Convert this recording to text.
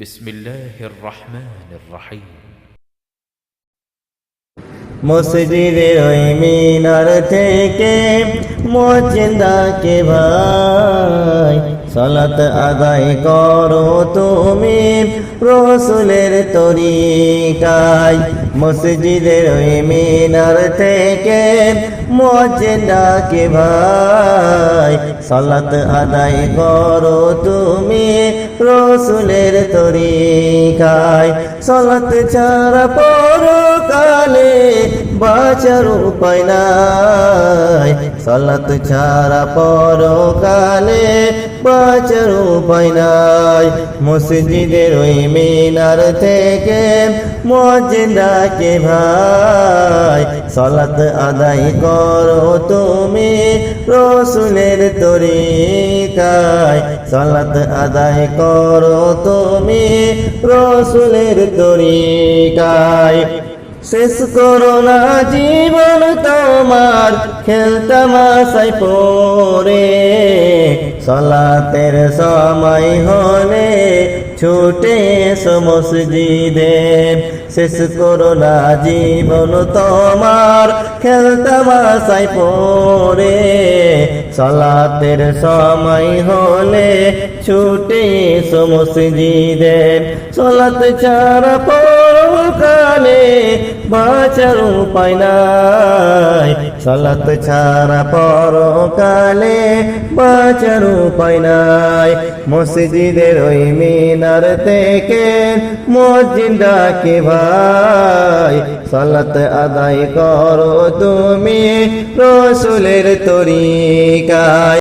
بسم الله الرحمن الرحيم মসজিদের ওই মিনার থেকে মজিন্দাকে ভাই সালাত আদায় করো তুমি রসুলের তরিকায় মসজিদের ওই মিনার থেকে মজিন্দাকে ভাই সালাত আদায় করো তুমি রসুলের তরিকায়। সালাত ছাড়া পরকালে বাঁচার উপায় নাই। সালাত ছাড়া পরকালে বাঁচার উপায় নাই। মসজিদের ওই মিনার থেকে মজিদাকে ভাই সালাত আদায় করো তুমি রসুলের তরিকায়। সালাত আদায় করো তুমি রসুলের তরিকায়। শেষ করো না জীবন তোমার খেলতাম আশায় পরে সলাতের সময় হলে ছুটে এসো মসজিদে। শেষ করো না জীবন তোমার। খেলতাম আশায় পরে সলাতের সময় হলে ছুটে এসো মসজিদে। সলাত ছাড়া পরকালে বাঁচার উপায় নাই। সলাত ছাড়া পরকালে বাঁচার উপায় নাই। মসজিদের ওই মিনার থেকে মসজিদাকে ভাই, সলাত আদায় করো তুমি রসুলের তরিকায়।